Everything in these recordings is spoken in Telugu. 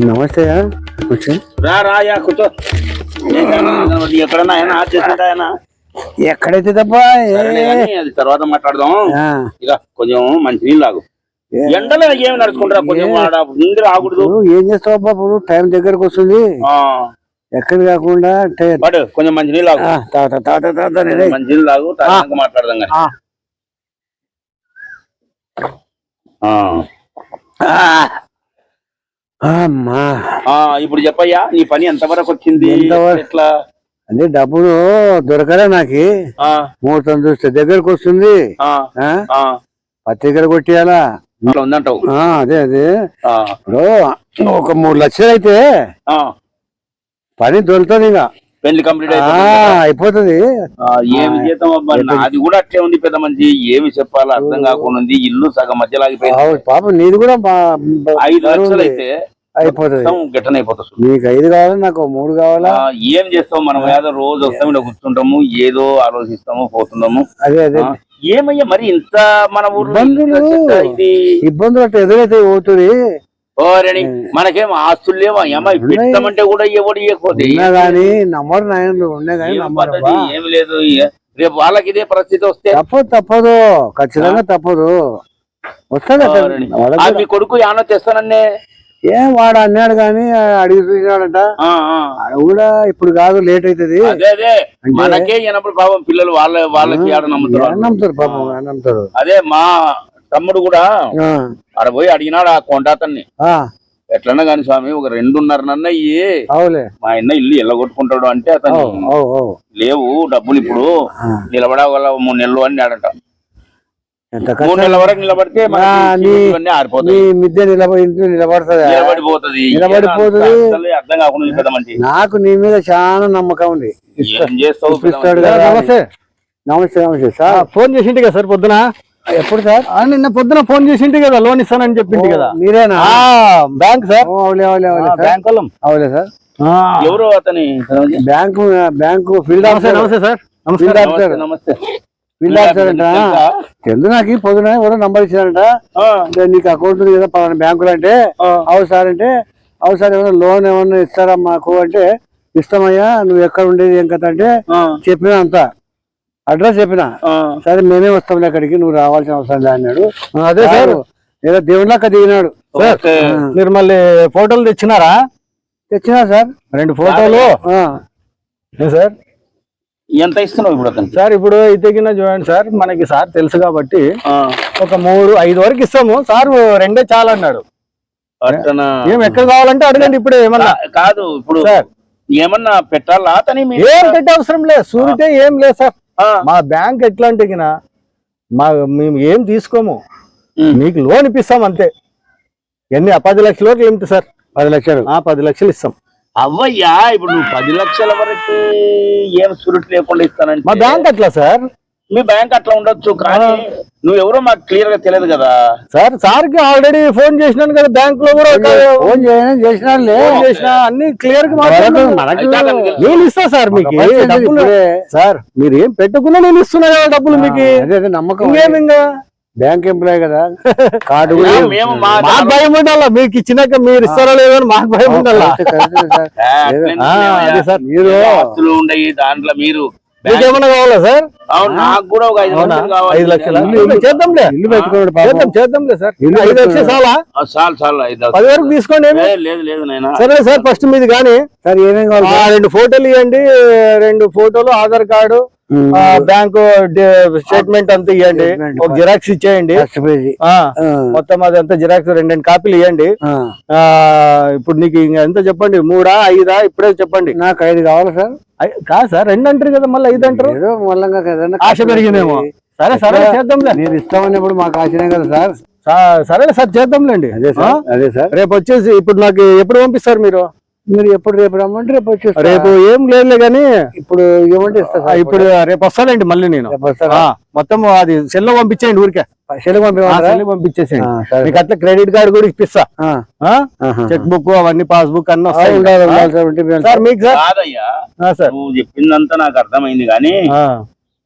నమస్తే రా రాయా కూర్చో. ఎక్కడన్నా ఆయన ఆజ్ చేసుకుంటా ఆయన ఎక్కడైతే తప్ప అది తర్వాత మాట్లాడదాం. ఇక కొంచెం మంచి నీళ్ళు ఏ- ఎండలో ఏమి నడుచుకుంటారా? కొంచెం ముందు రాకూడదు. ఏం చేస్తావు బాబు టైం దగ్గరకు వస్తుంది. ఆ, ఎక్కడ కాకుండా కొంచెం మంచి నీళ్ళు ఆ, తాత తాత తాత. మంచి నీళ్ళు తర్వాత మాట్లాడదాం కానీ ఇప్పుడు చెప్పయ్యా నీ పని ఎంత వరకు? వచ్చింది? ఎట్లా? అదే డబ్బులు దొరకలే నాకు. ముహూర్తం చూస్తే దగ్గరకు వస్తుంది. పత్రికలు కొట్టియాలా? ఉందంటావు. అదే అదే. ఇప్పుడు ఒక మూడు లక్షలు అయితే. పని దొరుకుతుంది ఇంకా. పెళ్ళి కంప్లీట్ అయిపోతుంది ఏమి అబ్బా? అది కూడా అట్లే ఉంది పెద్ద మంచి ఏమి చెప్పాలో అర్థం కాకుండా ఉంది. ఇల్లు సగం మధ్యలో ఆగిపోయింది. పాపం నీది కూడా ఐదు లక్షలు. అయితే అయిపోతుంది. మొత్తం గిట్టన అయిపోతుంది. నీకు ఐదు కావాలా నాకు మూడు కావాలా? ఏం చేస్తాం మనం? ఏదో రోజు వస్తాం కూర్చుంటాము ఏదో ఆలోచిస్తాము పోతున్నాము. అదే అదే. ఏమయ్యా మరి ఇంత మన ఊర్లో ఇబ్బందులు. ఇబ్బందులు అట్లా ఎదురైతే పోతుంది. ఓరేని మనకేం ఆస్తులు లేవా? ఏమా పెట్టామంటే కూడా ఎవడు ఇవ్వకపోతే గానీ నమ్మరు నాయనలు గానీ ఏం నమ్మరు పద్ధతి? ఏం లేదు రేపు వాళ్ళకి ఇదే పరిస్థితి వస్తే. తప్పదు తప్పదు ఖచ్చితంగా తప్పదు. వస్తుంది మీ కొడుకు యానో తెస్తానన్నే? ఏం వాడు అన్నాడు కానీ అడిగి చూసినాడంట కూడా ఇప్పుడు కాదు లేట్ అవుతుంది అదే అదే. మనకే ఈయనప్పుడు పాపం పిల్లలు వాళ్ళ వాళ్ళకి ఆడ నమ్ముతారు నమ్ముతారు పాపం నమ్ముతారు? అదే మా తమ్ముడు కూడా ఆ, ఆడ పోయి అడిగినాడు ఆ కొంటాతన్ని ఆ, ఎట్లన్నా కానీ స్వామి ఒక రెండున్నర నన్న ఇయ్యి అవులే. మా ఆయన ఇల్లు ఎల్లగొట్టుకుంటాడు అంటే అతను లేవు డబ్బులు ఇప్పుడు నిలబడగల మూడు నెలలు అని ఆడట ఎంత మూడు నెలల వరకు నిలబడితే మిద్దె నిలబడి ఇంట్లో నిలబడుతుంది. నిలబడిపోతుంది. అర్థం కాకుండా ఉంది పెద్ద మంచి నాకు నీ మీద చాలా నమ్మకం ఉంది. నమస్తే. నమస్తే నమస్తే. సార్. ఫోన్ చేసింటి కదా సార్ పొద్దున? ఎప్పుడు సార్? నిన్న పొద్దున ఫోన్ చేసింటి కదా లోన్ ఇస్తానని చెప్పింటి కదా. మీరేనా? ఆ బ్యాంక్ సార్. ఓ, అవులే అవులే అవులే సార్. బ్యాంక్ వాళ్ళం. అవులే సార్. ఎవరు అతని? బ్యాంకు బ్యాంకు ఫీల్డ్ నమస్తే ఆఫీసర్. నమస్తే సార్. Field officer. నమస్తే. ఫీల్డ్ ఆఫీసర్ అంట? తెలుసా? తెలుసు నాకు పొద్దున ఎవరో నంబర్ ఇచ్చారంట నీకు అకౌంట్ ఉంది కదా పలానా బ్యాంకులో అంటే. అవు సార్ అంటే అవు సార్ ఏమైనా లోన్ ఏమన్నా ఇస్తారా మాకు అంటే ఇస్తామయ్యా నువ్వు ఎక్కడ ఉండేది ఏం కథ అంటే చెప్పిన అంత. అడ్రస్ చెప్పిన. సరే మేమే వస్తాంలే అక్కడికి నువ్వు రావాల్సిన అవసరం లే అన్నాడు. అదే సార్ ఏదో దేవుళ్ళక్క దిగినాడు. మీరు మళ్ళీ ఫోటోలు తెచ్చినారా? తెచ్చినా సార్. రెండు ఫోటోలు? సార్? ఎంత ఇస్తున్నావు ఇప్పుడు అతనికి? సార్ ఇప్పుడు ఇతగిన చూడండి సార్ మనకి సార్ తెలుసు కాబట్టి ఒక మూడు ఐదు వరకు ఇస్తాము. సార్ రెండే చాలు అన్నాడు అట్టనా? ఏం ఎక్కడ కావాలంటే అడగండి ఇప్పుడు ఏమన్నా. కాదు ఇప్పుడు సార్. ఏమన్నా పెట్టాలా అతని? ఏం పెట్టే అవసరం లేదు. సూరితే ఏం లేదు సార్. మా బ్యాంక్ ఎట్లా అంటే మా మేము ఏం తీసుకోము. మీకు లోన్ ఇప్పిస్తాం అంతే. ఎన్ని? ఆ పది లక్షల వరకు ఏమిటి సార్? పది లక్షలు. ఆ పది లక్షలు ఇస్తాం. అవ్వయ్యా ఇప్పుడు నువ్వు పది లక్షల వరకు ఏం సురుట్ లేకుండా మా ఇస్తానంటే బ్యాంక్ అట్లా సార్? మీ బ్యాంక్ అట్లా ఉండొచ్చు కానీ నువ్వెవరో మాకు క్లియర్గా తెలియదు కదా. సార్ సార్కి ఆల్రెడీ ఫోన్ చేసినాను కదా బ్యాంక్లో కూడా ఫోన్ ఫోన్ చేసిన అన్ని క్లియర్గా. నేను ఇస్తా సార్ మీకు. సార్ మీరు ఏం పెట్టుకున్నా నేను ఇస్తున్నా కదా డబ్బులు మీకు. అదే అదే నమ్మకం ఇంకా బ్యాంక్ ఎంప్లాయ్ కదా. కార్డు మాకు భయం ఉండాలా? మీకు ఇచ్చినాక మీరు ఇస్తారో లేదో మాకు భయం ఉండాలా? మీరు దాంట్లో మీరు ఏమన్నా కావాలా సార్? అవును నాకు కూడా ఒక ఐదు లక్షలు చేద్దాంలే. ఇల్లు పెట్టుకోండి పాపం. చేద్దాం చేద్దాంలే సార్. ఐదు లక్షలు పెట్టుకోండి. చాలా? ఆ, చాలు చాలు ఐదు లక్షలు. పది వరకు తీసుకోండి ఏమి? ఏ, లేదు లేదు నాయనా. సరే సార్ ఫస్ట్ మీది కానీ. సార్ ఏమేం కావాలి ఆ, సార్? రెండు ఫోటోలు ఇవ్వండి రెండు ఫోటోలు ఆధార్ కార్డు బ్యాంకు స్టేట్మెంట్ అంతా ఇవ్వండి. ఒక జిరాక్స్ ఇచ్చేయండి. మొత్తం అదంతా జిరాక్స్ రెండు రెండు కాపీలు ఇవ్వండి ఇప్పుడు నీకు ఇంకా ఎంత చెప్పండి? మూడా ఐదా? ఇప్పుడే చెప్పండి. నాకు ఐదు కావాలి సార్? కాదు సార్ రెండు అంటారు కదా మళ్ళీ ఐదు అంటారు? ఆశ పెరిగిందేమో. సరే సరే చేద్దాంలే. మీరు ఇస్తామన్నప్పుడు మాకు ఆశనే కదా సార్? సా- సరేలే సార్ చేద్దాంలేండి? సార్ అదే సార్. రేపు వచ్చేసి ఇప్పుడు నాకు ఎప్పుడు పంపిస్తారు మీరు? మీరు ఎప్పుడు రేపు రమ్మంటే రేపు వచ్చేస్తా. రేపు ఏం లేదులే కానీ ఇప్పుడు ఏమంటే ఇస్తా ఇప్పుడు రేపు వస్తానండి మళ్ళీ నేను. మొత్తం అది సెల్లో పంపించేయండి ఊరికే. పంపించమంటారా? సెల్లో పంపించేసేయండి. మీకు అట్లా క్రెడిట్ కార్డు కూడా ఇప్పిస్తా. ఆ, ఆ? ఆహా. చెక్ బుక్ అవన్నీ పాస్బుక్ అన్ని వస్తాయి. సార్ మీకు సార్. నువ్వు చెప్పిందంతా నాకు అర్థమైంది కానీ.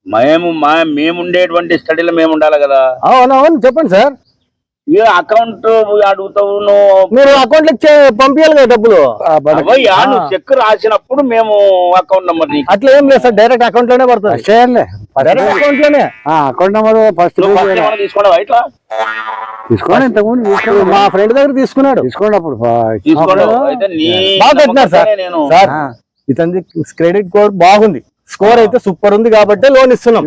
మేము మా మేము ఉండేటువంటి స్టడీలో మేము ఉండాలి కదా. అవును అవును చెప్పండి సార్. ఇక అకౌంట్ అడుగుతావు నువ్వు మీరు అకౌంట్ పంపించాలి కదా డబ్బులు? నువ్వు చెక్ రాసినప్పుడు మేము అకౌంట్ నెంబర్ అట్లా ఏం లేదు సార్ డైరెక్ట్ అకౌంట్లోనే పడుతుంది అకౌంట్లోనే అకౌంట్ నెంబర్ ఫస్ట్ తీసుకున్నావా ఇట్లా? తీసుకోండి ఇంతకుముందు మా ఫ్రెండ్ దగ్గర తీసుకున్నాడు. తీసుకోండి అప్పుడు తీసుకోవడం బాగా కట్టినారు సార్. సార్. ఇతని క్రెడిట్ కోడ్ బాగుంది. స్కోర్ అయితే సూపర్ ఉంది కాబట్టి లోన్ ఇస్తున్నాం.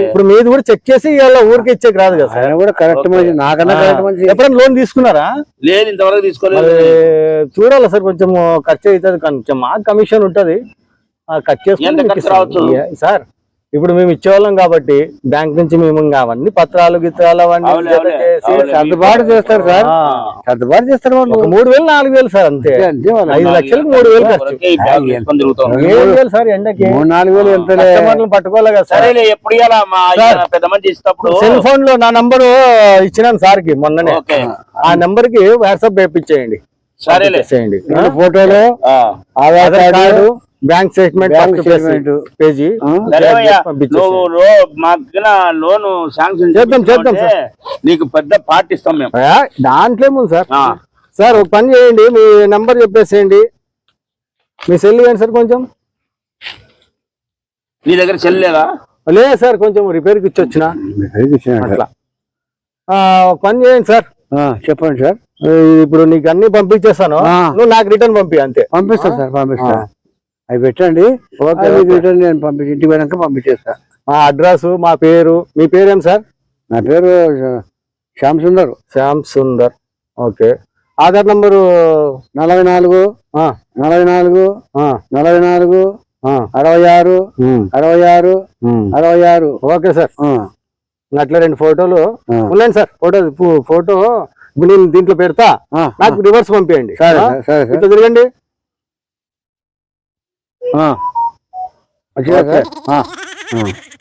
ఇప్పుడు మీది కూడా చెక్ చేసి ఇవాళ ఊరికి ఇచ్చేకి రాదు కదా ఆయన కూడా కరెక్ట్ మంచి నాకన్నా కరెక్ట్ మంచి. ఎప్పుడైనా లోన్ తీసుకున్నారా? లేదు ఇంతవరకు తీసుకోలేదు. చూడాలి సార్ కొంచెం ఖర్చు అవుతుంది కొంచెం మా కమిషన్ ఉంటది. ఆ ఖర్చు మీకు? ఏ- సార్ ఇప్పుడు మేము ఇచ్చేవాళ్ళం కాబట్టి బ్యాంక్ నుంచి మేము ఇంకా అవన్నీ పత్రాలు గిత్రాలు అవన్నీ చేసి. సర్దుబాటు చేస్తారు సార్. సర్దుబాటు చేస్తారు వాళ్ళు. మూడు వేలు నాలుగు వేలు సార్ అంతే. ఐదు లక్షలకు మూడు వేలు ఖర్చు. ఏడు వేలు. సార్ ఎండకి. నాలుగు వేలు ఎంత పట్టుకోవాలి కదా సార్. సెల్ ఫోన్లో నా నంబరు ఇచ్చినాను సార్కి మొన్ననే ఆ నంబర్కి వాట్సాప్ వేయించేయండి సరేలే. ఫోటోలు. Aadhaar card bank statement page- loan sanction చేద్దాం, చేద్దాం, నీకు పెద్ద పార్టీ ఇస్తాం మేము. సార్. సార్ ఒక పని చేయండి మీ నంబర్ చెప్పేసేయండి. మీ సెల్ ఇవ్వండి సార్ కొంచెం. నీ దగ్గర చెల్లేదా లేదు? సార్ కొంచెం రిపేర్కి ఇచ్చి వచ్చిన అది ఇచ్చినాడు. అట్లా. ఆ, ఒక పని చేయండి సార్. చెప్పండి సార్. ఇప్పుడు నీకు అన్ని పంపించేస్తాను. నువ్వు నాకు రిటర్న్ పంపి అంతే. పంపిస్తా సార్ పంపిస్తా. ఆ. అవి పెట్టండి. ఓకే. రిటర్న్ నేను పంపించి ఇంటికి పోయినాక పంపించేస్తా. మా అడ్రస్ మా పేరు మీ పేరేం సార్? నా పేరు శ్యామ్ సుందర్. శ్యామ్ సుందర్. ఓకే. ఆధార్ నంబరు? నలభై నాలుగు నలభై నాలుగు నలభై నాలుగు అరవై ఆరు అరవై ఆరు. అరవై ఆరు. Okay sir. అట్లా రెండు ఫోటోలు. ఉన్నాయండి సార్. ఫోటో ఫోటో ఇప్పుడు నేను దీంట్లో పెడతా. నాకు రివర్స్ పంపించండి ఇట్లా తిరగండి.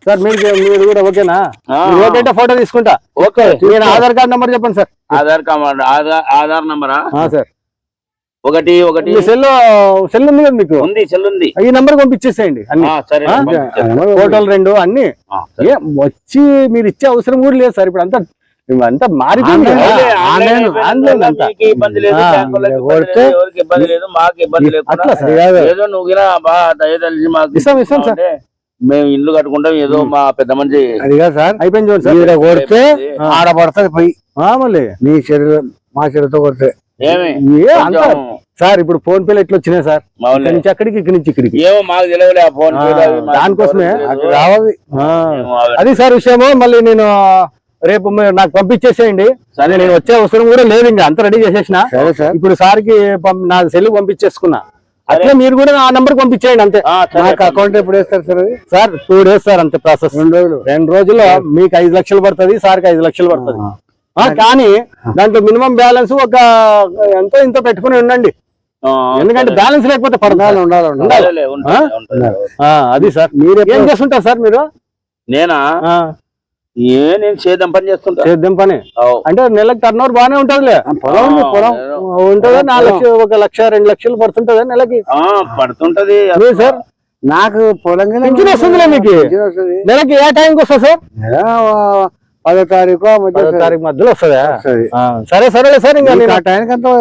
సార్ మీరు మీరు కూడా ఓకేనా? ఓకే ఫోటో తీసుకుంటా. ఓకే. ఆధార్ కార్డ్ నెంబర్ చెప్పండి సార్. ఆధార్ కార్డ్ ఆధార్ నంబరా? సార్. ఒకటి ఒకటి. సెల్ సెల్ ఉంది కదా మీకు? ఉంది చెల్లు ఉంది. ఈ నెంబర్ పంపించేసేయండి. ఫోటోలు రెండు అన్ని. వచ్చి మీరు ఇచ్చే అవసరం కూడా లేదు సార్. ఇప్పుడు అంతా అంతా మారిపోయింది ఆన్లైన్. ఆన్లైన్ అంతా. ఇబ్బంది లేదు లేదు, ఎవరికి ఇబ్బంది లేదు మాకు ఇబ్బంది. ఏదో నువ్వు గినా బాగా దయదలిచి మాకు ఇస్తాం, ఇస్తాం సార్. మేము ఇల్లు కట్టుకుంటాం ఏదో మా పెద్ద మంచి అది కాదు సార్. అయిపోయింది చూడండి సార్. కొడితే. ఆడ పడుతుంది పోయి. ఆ, మళ్ళీ. మీ శరీరం మా శరీరంతో కొడితే. సార్ ఇప్పుడు ఫోన్ పేలు ఎట్లా వచ్చినాయి సార్? నుంచి అక్కడికి ఇక్కడి నుంచి ఇక్కడికి. ఏమో మాకు తెలియలే ఫోన్ దానికోసమే. రావాలి. అది సార్ విషయము. మళ్ళీ నేను రేపు మీరు నాకు పంపించేసేయండి. సరే. నేను వచ్చే అవసరం కూడా లేదు ఇంకా. అంత రెడీ చేసేసిన. సరే సార్. ఇప్పుడు సార్కి నా సెల్ పంపించేసుకున్నా. అట్లే మీరు కూడా ఆ నంబర్ పంపించేయండి అంతే. నాకు అకౌంట్ ఎప్పుడు వేస్తారు సార్ అది? సార్ టూ డేస్ సార్ అంతే ప్రాసెస్ రెండు రోజులు. రెండు రోజుల్లో మీకు ఐదు లక్షలు పడుతుంది సార్కి ఐదు లక్షలు పడుతుంది. ఆ, కానీ దాంట్లో మినిమం బ్యాలెన్స్ ఒక ఎంతో ఇంత పెట్టుకుని ఉండండి. ఎందుకంటే. బ్యాలెన్స్ లేకపోతే పడదు ఉండాలి ఉండాలి ఉండాలి. సరేలే, ఉంటుంది, ఉంటుంది. ఆ, అది సార్. మీరు ఏం చేస్తుంటారు సార్ మీరు? నేనా? ఆ, ఏ నేను చేద్దాం పని చేస్తుంటా. చేద్దాం పని. అంటే నెలకు టర్న్ ఓవర్ బాగానే ఉంటదిలే. పొలం పొలం. ఉంటుందా నాలుగు లక్షలు ఒక లక్ష రెండు లక్షలు పడుతుంటదా నెలకి. ఆ, పడుతుంటది. లేదు సార్? నాకు పొలం వస్తుందిలే మీకు? నెలకి ఏ టైంకి వస్తుంది సార్? పదో తారీఖు పదో తారీఖు మధ్యలో వస్తుందా? సరే సరేలే సార్ ఇంకా టైంకి అంతా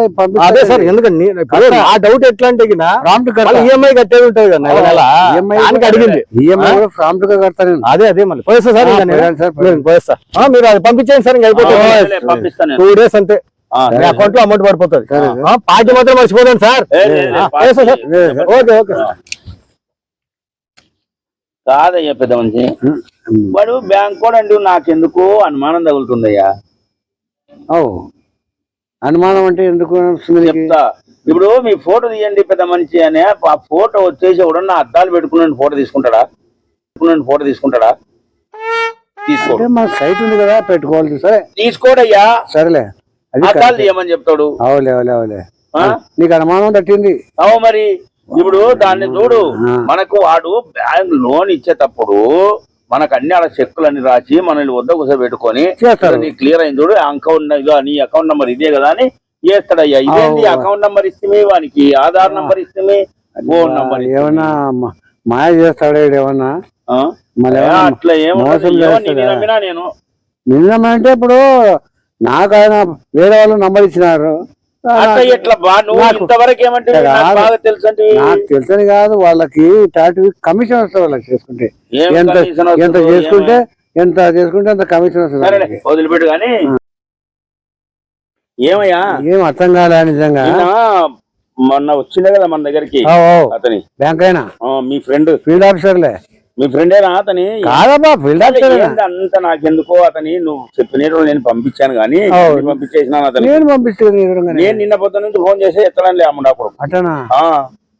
అదే సార్ ఎందుకంటే ఇప్పుడు ఆ డౌట్ ఎట్లా అంటే ప్రాంప్ట్ ఈఎంఐ కట్టేది ఉంటుంది కదా నెల ఈఎంఐ దానికి అడిగింది. ఈఎంఐ కూడా ప్రాంప్ట్గా కడతాను అదే అదే మళ్ళీ. పోయేస్తా సార్ సార్, పోయేస్తా. మీరు అది పంపించేయండి సార్ ఇంకా అయిపోతుంది. టూ డేస్ అంతే. మీ అకౌంట్లో అమౌంట్ పడిపోతుంది. సరే, పార్టీ మాత్రం మర్చిపోదండి సార్. సార్? లేదు, సార్. Okay okay. కాదయ్యా పెద్ద మంచి వాడు బ్యాంక్ కూడా అంటే నాకెందుకు అనుమానం తగులుతుందయ్యా. ఓ అనుమానం అంటే ఎందుకు? చెప్తా. ఇప్పుడు మీ ఫోటో తీయండి పెద్ద మనిషి అని ఆ ఫోటో వచ్చేసి ఎవడన్నా అద్దాలు పెట్టుకున్న ఫోటో తీసుకుంటాడా? పెట్టుకున్న ఫోటో తీసుకుంటాడా? తీసుకోడు. మాకు సైట్ ఉంది కదా పెట్టుకోవాలి సరే. తీసుకోడయ్యా. సరేలే. అది అద్దాలు. తీయమని చెప్తాడు. అవులే అవులే అవులే ఆ? నీకు అనుమానం తట్టింది. అవు మరి. ఇప్పుడు దాన్ని చూడు. మనకు వాడు బ్యాంక్ లోన్ ఇచ్చేటప్పుడు మనకు అన్ని ఆడ చెక్కులన్నీ రాసి మనల్ని వద్ద చేస్తారు. నీ క్లియర్ అయింది చూడు అకౌంట్ నీ అకౌంట్ నంబర్ ఇదే కదా అని చేస్తాడయ్యా ఇదేంటి. అకౌంట్ నంబర్ ఇస్తే వానికి? ఆధార్ నంబర్ ఇస్తే ఫోన్ నంబర్ ఏమన్నా మాయ చేస్తాడు ఏమన్నా? ఏమన్నా అట్లా మోసం ఏమో చేస్తాడా? నమ్మినా నేను? నిజమంటే ఇప్పుడు నాకు ఆయన వేరే వాళ్ళు నంబర్ ఇచ్చినారు. నాకు- తెలుసని కాదు వాళ్ళకి టాటూ కమిషన్ వస్తుంది వాళ్ళకి చేసుకుంటే. ఎంత ఎంత చేసుకుంటే. ఎంత చేసుకుంటే అంత కమిషన్ వస్తుంది. వదిలిపెట్టు కానీ. ఏమయ్యా? ఏం అర్థం కాలే నిజంగా? మొన్న వచ్చిండే కదా మన దగ్గరికి అతని. బ్యాంక్ అయినా? మీ ఫ్రెండ్. ఫీల్డ్ ఆఫీసర్లే. మీ ఫ్రెండేనా అతని? కాదబ్బా ఫీల్డ్ ఏంది అంత నాకెందుకో అతని? నువ్వు చెప్పిన నేను పంపించాను కానీ పంపించేసినాను అతని నేను పంపిస్తాను నేను. నిన్న పొద్దు నుంచి ఫోన్ చేసి ఎత్తడం లే ఆ ముండా కొడుకు. అట్టనా? ఆ,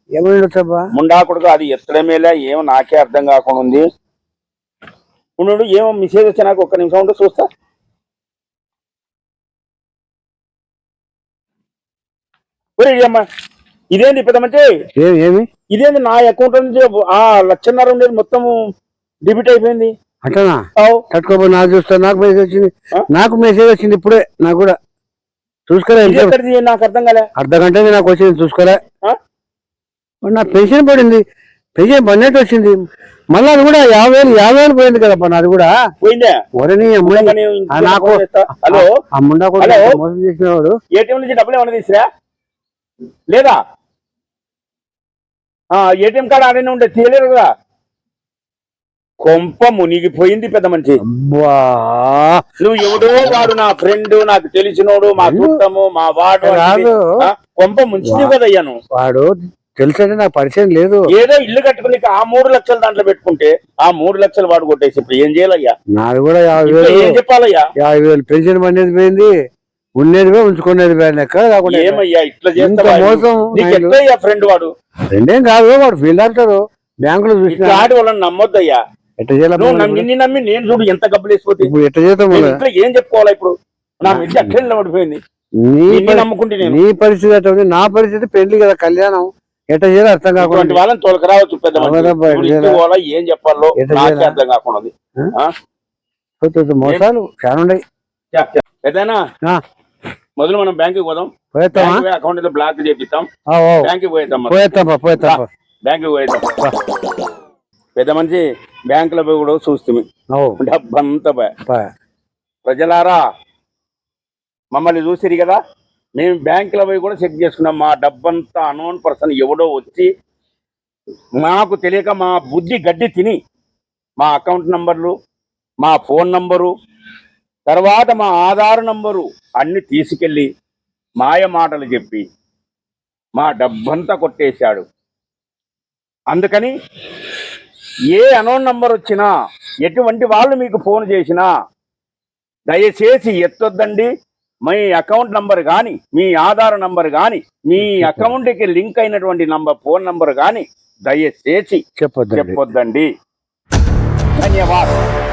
ఏమైనా వచ్చబ్బా? ముండా కొడుకు అది ఎత్తడమేలే ఏమో నాకే అర్థం కాకుండా ఉంది. ఉండు ఏమో మెసేజ్ వచ్చా నాకు ఒక్క నిమిషం ఉంటే చూస్తా. ఒరే అమ్మా ఇదేంది పెద్ద మంచి ఏమి ఇదేంది నా అకౌంట్ నుంచి ఆ లక్షన్నర ఉండేది మొత్తం డెబిట్ అయిపోయింది. అట్టనా అవు. తట్టుకోబో నాకు చూస్తా నాకు మెసేజ్ వచ్చింది? నాకు మెసేజ్ వచ్చింది ఇప్పుడే నాకు కూడా. చూసుకోలే ఇది ఎక్కడిది? నాకు అర్థం కాలే. అర్ధ గంట నాకు వచ్చింది చూసుకోలే. నా పెన్షన్ పడింది. పెన్షన్ పడినట్టు వచ్చింది. మళ్ళీ అది కూడా యాభై వేలు యాభై వేలు పోయింది కదప్ప నాది కూడా. పోయిందే? ఒరని నాకు. హలో? మోసం చేసినవాడు. ఏటీఎం నుంచి డబ్బులు ఏమైనా తీసిరా? లేదా? ఏటీఎం కార్డు ఆడనే ఉండే తీయలేరు కదా. కొంప మునిగిపోయింది పెద్ద మనిషి. నువ్వు ఎవడో వాడు నా ఫ్రెండ్ నాకు తెలిసినోడు మా చుట్టము మా వాడు కొంప ముంచింది కదయ్యా నువ్వు. వాడు తెలుసంటే నాకు పరిచయం లేదు. ఏదో ఇల్లు కట్టుకుని ఆ మూడు లక్షలు దాంట్లో పెట్టుకుంటే ఆ మూడు లక్షలు వాడు కొట్టేసి ఇప్పుడు ఏం చేయాలయ్యా? నాది కూడా యాభై వేలు. ఏం చెప్పాలయ్యా? యాభై వేలు పెన్షన్ పడినది పోయింది. పోయి ఉంచుకునేది ఎక్కడ కాకుండా ఏమయ్యా ఇట్లా మోసం. ఎట్లయ్యా ఫ్రెండ్ వాడు? రెండేం కాదు వాడు ఫీల్డ్ ఆఫీసర్ బ్యాంకులో చూసిన ఆడి వాళ్ళని నమ్మొద్దయ్యా. ఎట్ట చేయాలి నమ్మి నిన్ను నమ్మి నేను చూడు ఎంత గబ్బులు వేసిపోతే ఇప్పుడు ఎట్ట చేద్దాం? ఇంట్లో ఏం చెప్పుకోవాలా ఇప్పుడు? నా అట్లే నీ నమ్ముకుంటే నీ పరిస్థితి ఉంది. నా పరిస్థితి పెళ్ళి కదా కళ్యాణం. ఎట్ట చేయాలి అర్థం కాకుండా వాళ్ళని తోలకరావచ్చు పెద్ద ఏం చెప్పాలో? అర్థం కాకుండా మోసాలు చాలా ఉన్నాయి. పెద్దనా? మొదలు మనం బ్యాంకుకి పోదాం. బ్యాంక్ అకౌంట్ బ్లాక్ చేపిస్తాం బ్యాంకుకి పోయేద్దాం పోయేద్దాం పెద్ద మనిషి బ్యాంకులో పోయి కూడా చూస్తుంది. డబ్బంతా ప్రజలారా మమ్మల్ని చూసిరు కదా? మేము బ్యాంకులో పోయి కూడా చెక్ చేసుకున్నాం. మా డబ్బంతా అనోన్ పర్సన్ ఎవడో వచ్చి మాకు తెలియక మా బుద్ధి గడ్డి తిని మా అకౌంట్ నంబర్లు మా ఫోన్ నంబరు తర్వాత మా ఆధార్ నంబరు అన్ని తీసుకెళ్ళి మాయ మాటలు చెప్పి మా డబ్బంతా కొట్టేశాడు. అందుకని ఏ అనోన్ నంబర్ వచ్చినా ఎటువంటి వాళ్ళు మీకు ఫోన్ చేసినా దయచేసి ఎత్తొద్దండి. మీ అకౌంట్ నంబర్ కానీ మీ ఆధార్ నంబర్ కానీ మీ అకౌంట్కి లింక్ అయినటువంటి నంబర్ ఫోన్ నంబర్ కానీ దయచేసి చెప్పొద్దండి. చెప్పొద్దండి. ధన్యవాదాలు.